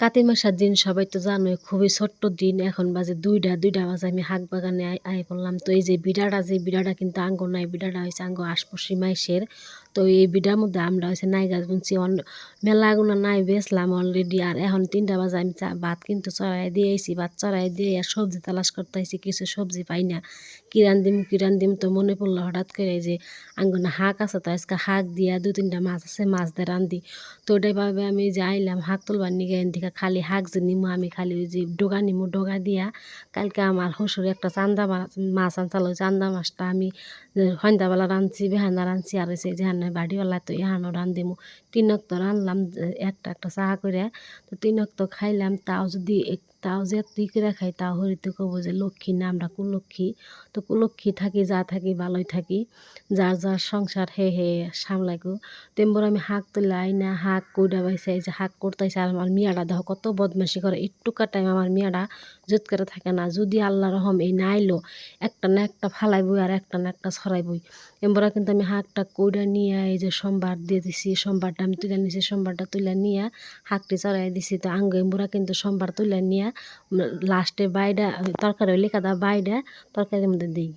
কাতি Masar দিন সবাই তো জানোই, খুবই ছোট্ট দিন। এখন বাজে দুইটা দুইটা বাজে, আমি হাক বাগানে আয় পড়লাম। তো এই যে বিড়াটা যে বিড়াটা কিন্তু আঙ্গ নাই বিড়াটা হয়েছে আঙ্গ আশপশি মাইসের। তো এই বিড়ার মধ্যে আমরা হয়েছে নাই গাছ বুনছি। মেলাগুলো নাই বেচলাম অলরেডি আর এখন তিনটা বাজে, আমি ভাত কিন্তু চড়াই দিয়েছি ভাত চড়াই দিয়ে আর সবজি তালাশ করতে আইছি, কিছু সবজি পাই না। কিরান দিম কিরান দিম তো মনে পড়ল হঠাৎ করে যে আঙ্গনে হাঁক আছে, তো আজকে হাঁক দিয়া দু তিনটা মাছ আছে, মাছ দিয়ে রান্ধি। তো ওটাই ভাবে আমি যে আইলাম, হাঁক তুলবার নিগে এদিকে খালি হাঁক যে নিমু, আমি খালি ওই যে ডোগা নিমু, ডোগা দিয়া কালকে আমার শ্বশুর একটা চান্দা মাছ আনছাল ওই চান্দা মাছটা আমি সন্ধ্যাবেলা রাঁধছি, বেহানা রাঁধছি, আর সেই যেহানে বাড়িওয়ালা তো এহানো রাঁধিমু তিনক তো রানলাম একটা একটা চাহা করে তো তিনক তো খাইলাম, তাও যদি তাও যে তুই করে খাই তাও হরিতে কব যে লক্ষ্মী না আমরা কুলক্ষী তো কুলক্ষী থাকি, যা থাকি, ভালোই থাকি, যার যার সংসার হে হে সামলাইগো তেমন আমি হাঁক তুলাই না হাঁক কইডা বাইছে যে হাঁক করতেছে আর আমার মিয়াটা দেখো কত বদমাসি করে। একটুকা টাইম আমার মিয়াটা জুত করে থাকে না, যদি আল্লাহ রহম এই না আইলো, একটা না একটা ফালাই বই আর একটা না একটা ছড়াই বই এমবরা কিন্তু আমি হাঁকটা কইডা নিয়ে এই যে সোমবার দিয়ে দিছি, সোমবারটা আমি তুলে নিছি, সোমবারটা তুলে নিয়ে হাঁকটি চড়াই দিছি। তো আঙ্গ এমবরা কিন্তু সোমবার তুলে নিয়ে লাস্টে বাইডা তরকারি হইলে কাদা বাইডা তরকারির মধ্যে দিই।